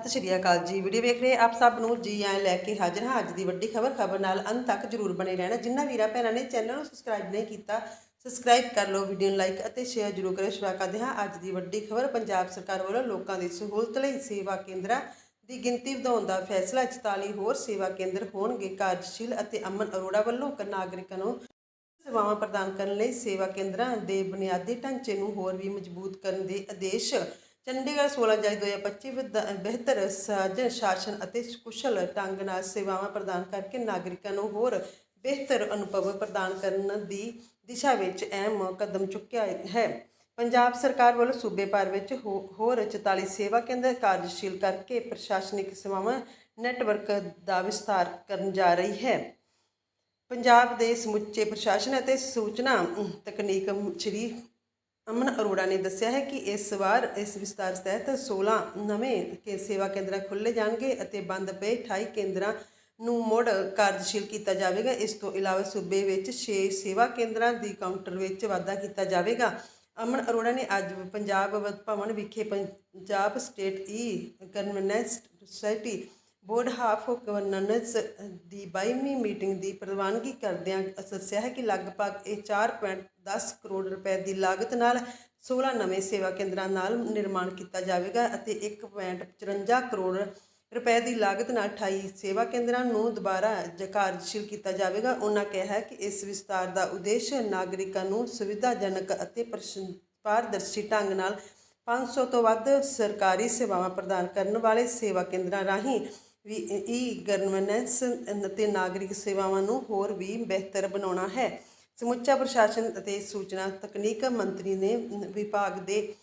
ਸਤਿ ਸ਼੍ਰੀ ਅਕਾਲ ਜੀ। ਵੀਡੀਓ ਵੇਖ ਰਹੇ ਆਪ ਸਭ ਨੂੰ ਜੀ ਆਇਆਂ ਲੈ ਕੇ ਹਾਜ਼ਰ ਹਾਂ। ਅੱਜ ਦੀ ਵੱਡੀ ਖਬਰ ਖਬਰ ਨਾਲ ਅੰਤ ਤੱਕ ਜਰੂਰ ਬਣੇ ਰਹਿਣਾ। ਜਿੰਨਾ ਵੀਰਾ ਭੈਣਾਂ ਨੇ ਚੈਨਲ ਨੂੰ ਸਬਸਕ੍ਰਾਈਬ ਨਹੀਂ ਕੀਤਾ ਸਬਸਕ੍ਰਾਈਬ ਕਰ ਲਓ ਵੀਡੀਓ ਨੂੰ ਲਾਈਕ ਅਤੇ ਸ਼ੇਅਰ ਜਰੂਰ ਕਰਿਓ। ਸ਼ੁਰੂ ਕਰਦੇ ਹਾਂ ਅੱਜ ਦੀ ਵੱਡੀ ਖਬਰ। ਪੰਜਾਬ ਸਰਕਾਰ ਵੱਲੋਂ ਲੋਕਾਂ ਦੀ ਸਹੂਲਤ ਲਈ ਸੇਵਾ ਕੇਂਦਰਾਂ ਦੀ ਗਿਣਤੀ ਵਧਾਉਣ ਦਾ ਫੈਸਲਾ। 44 ਹੋਰ ਸੇਵਾ ਕੇਂਦਰ ਹੋਣਗੇ ਕਾਰਜਸ਼ੀਲ ਅਤੇ ਅਮਨ ਅਰੋੜਾ ਵੱਲੋਂ ਨਾਗਰਿਕਾਂ ਨੂੰ ਸੇਵਾਵਾਂ ਪ੍ਰਦਾਨ ਕਰਨ ਲਈ ਸੇਵਾ ਕੇਂਦਰਾਂ ਦੇ ਬੁਨਿਆਦੀ ਢਾਂਚੇ ਨੂੰ ਹੋਰ ਵੀ ਮਜ਼ਬੂਤ ਕਰਨ ਦੇ ਆਦੇਸ਼ ਚੰਡੀਗੜ੍ਹ 16 ਜੁਲਾਈ 2025 ਵਿੱਚ ਬਿਹਤਰ ਸਾਜਨ ਸ਼ਾਸਨ ਅਤੇ ਕੁਸ਼ਲ ਢੰਗ ਨਾਲ ਸੇਵਾਵਾਂ ਪ੍ਰਦਾਨ ਕਰਕੇ ਨਾਗਰਿਕਾਂ ਨੂੰ ਹੋਰ ਬਿਹਤਰ ਅਨੁਭਵ ਪ੍ਰਦਾਨ ਕਰਨ ਦੀ ਦਿਸ਼ਾ ਵਿੱਚ ਅਹਿਮ ਕਦਮ ਚੁੱਕਿਆ ਹੈ। ਪੰਜਾਬ ਸਰਕਾਰ ਵੱਲੋਂ ਸੂਬੇ ਭਰ ਵਿੱਚ ਹੋ- ਹੋਰ 44 ਸੇਵਾ ਕੇਂਦਰ ਕਾਰਜਸ਼ੀਲ ਕਰਕੇ ਪ੍ਰਸ਼ਾਸਨਿਕ ਸੇਵਾਵਾਂ ਨੈੱਟਵਰਕ ਦਾ ਵਿਸਥਾਰ ਕਰਨ ਜਾ ਰਹੀ ਹੈ। ਪੰਜਾਬ ਦੇ ਸਮੁੱਚੇ ਪ੍ਰਸ਼ਾਸਨ ਅਤੇ ਸੂਚਨਾ ਤਕਨੀਕ ਸ਼੍ਰੀ ਅਮਨ ਅਰੋੜਾ ਨੇ ਦੱਸਿਆ ਹੈ ਕਿ ਇਸ ਵਾਰ ਇਸ ਵਿਸਤਾਰ ਤਹਿਤ 16 ਨਵੇਂ ਕੇ ਸੇਵਾ ਕੇਂਦਰ ਖੁੱਲ੍ਹੇ ਜਾਣਗੇ ਅਤੇ ਬੰਦ ਪਏ 28 ਕੇਂਦਰਾਂ ਨੂੰ ਮੁੜ ਕਾਰਜਸ਼ੀਲ ਕੀਤਾ ਜਾਵੇਗਾ। ਇਸ ਤੋਂ ਇਲਾਵਾ ਸੂਬੇ ਵਿੱਚ 6 ਸੇਵਾ ਕੇਂਦਰਾਂ ਦੀ ਕਾਊਂਟਰ ਵਿੱਚ ਵਾਧਾ ਕੀਤਾ ਜਾਵੇਗਾ। ਅਮਨ ਅਰੋੜਾ ਨੇ ਅੱਜ ਪੰਜਾਬ ਭਵਨ ਵਿਖੇ Punjab state e governance society board half of governance ਦੀ 22ਵੀਂ ਮੀਟਿੰਗ ਦੀ ਪ੍ਰਵਾਨਗੀ ਕਰਦਿਆਂ ਦੱਸਿਆ ਹੈ ਕਿ ਲਗਭਗ ਇਹ 4.10 ਕਰੋੜ ਰੁਪਏ ਦੀ ਲਾਗਤ ਨਾਲ 16 ਨਵੇਂ ਸੇਵਾ ਕੇਂਦਰਾਂ ਨਾਲ ਨਿਰਮਾਣ ਕੀਤਾ ਜਾਵੇਗਾ ਅਤੇ 1.54 ਕਰੋੜ ਰੁਪਏ ਦੀ ਲਾਗਤ ਨਾਲ 28 ਸੇਵਾ ਕੇਂਦਰਾਂ ਨੂੰ ਦੁਬਾਰਾ ਕਾਰਜਸ਼ੀਲ ਕੀਤਾ ਜਾਵੇਗਾ। ਉਹਨਾਂ ਕਿਹਾ ਹੈ ਕਿ ਇਸ ਵਿਸਤਾਰ ਦਾ ਉਦੇਸ਼ ਨਾਗਰਿਕਾਂ ਨੂੰ ਸੁਵਿਧਾਜਨਕ ਅਤੇ ਪ੍ਰਸ਼ਨ- ਪਾਰਦਰਸ਼ੀ ਢੰਗ ਨਾਲ 500 ਤੋਂ ਵੱਧ ਸਰਕਾਰੀ ਸੇਵਾਵਾਂ ਪ੍ਰਦਾਨ ਕਰਨ ਵਾਲੇ ਸੇਵਾ ਕੇਂਦਰਾਂ ਰਾਹੀਂ ਵੀ ਈ ਗਵਰਨੈਂਸ ਅਤੇ ਨਾਗਰਿਕ ਸੇਵਾਵਾਂ ਨੂੰ ਹੋਰ ਵੀ ਬਿਹਤਰ ਬਣਾਉਣਾ ਹੈ। ਸਮੁੱਚਾ ਪ੍ਰਸ਼ਾਸਨ ਅਤੇ ਸੂਚਨਾ ਤਕਨੀਕ ਮੰਤਰੀ ਨੇ ਵਿਭਾਗ ਦੇ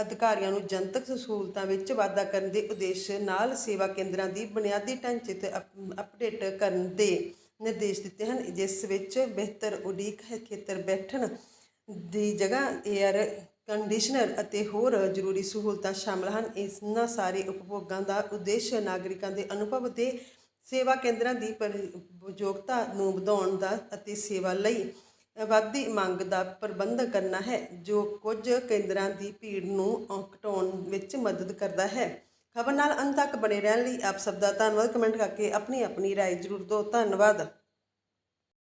ਅਧਿਕਾਰੀਆਂ ਨੂੰ ਜਨਤਕ ਸਹੂਲਤਾਂ ਵਿੱਚ ਵਾਧਾ ਕਰਨ ਦੇ ਉਦੇਸ਼ ਨਾਲ ਸੇਵਾ ਕੇਂਦਰਾਂ ਦੀ ਬੁਨਿਆਦੀ ਢਾਂਚੇ ਤੇ ਅਪ- ਅਪਡੇਟ ਕਰਨ ਦੇ ਨਿਰਦੇਸ਼ ਦਿੱਤੇ ਹਨ। ਜਿਸ ਵਿੱਚ ਬਿਹਤਰ ਉਡੀਕ ਖੇਤਰ ਬੈਠਣ ਦੀ ਜਗ੍ਹਾ ਏਅਰ ਕੰਡੀਸ਼ਨਰ ਅਤੇ ਹੋਰ ਜ਼ਰੂਰੀ ਸਹੂਲਤਾਂ ਸ਼ਾਮਲ ਹਨ ਇਨ੍ਹਾਂ ਸਾਰੇ ਉਪਭੋਗਾਂ ਦਾ ਉਦੇਸ਼ ਨਾਗਰਿਕਾਂ ਦੇ ਅਨੁਭਵ ਦੇ ਸੇਵਾ ਕੇਂਦਰਾਂ ਦੀ ਪ੍ਰਯੋਗਤਾ ਨੂੰ ਵਧਾਉਣ ਦਾ ਅਤੇ ਸੇਵਾ ਲਈ ਵੱਧਦੀ ਮੰਗ ਦਾ ਪ੍ਰਬੰਧ ਕਰਨਾ ਹੈ ਜੋ ਕੁਝ ਕੇਂਦਰਾਂ ਦੀ ਭੀੜ ਨੂੰ ਅ, ਘਟਾਉਣ ਵਿੱਚ ਮਦਦ ਕਰਦਾ ਹੈ ਖਬਰ ਨਾਲ ਅੰਤ ਤੱਕ ਬਣੇ ਰਹਿਣ ਲਈ ਆਪ ਸਭ ਦਾ ਧੰਨਵਾਦ ਕਮੈਂਟ ਕਰਕੇ ਆਪਣੀ ਆਪਣੀ رائے ਜ਼ਰੂਰ ਦਿਓ ਧੰਨਵਾਦ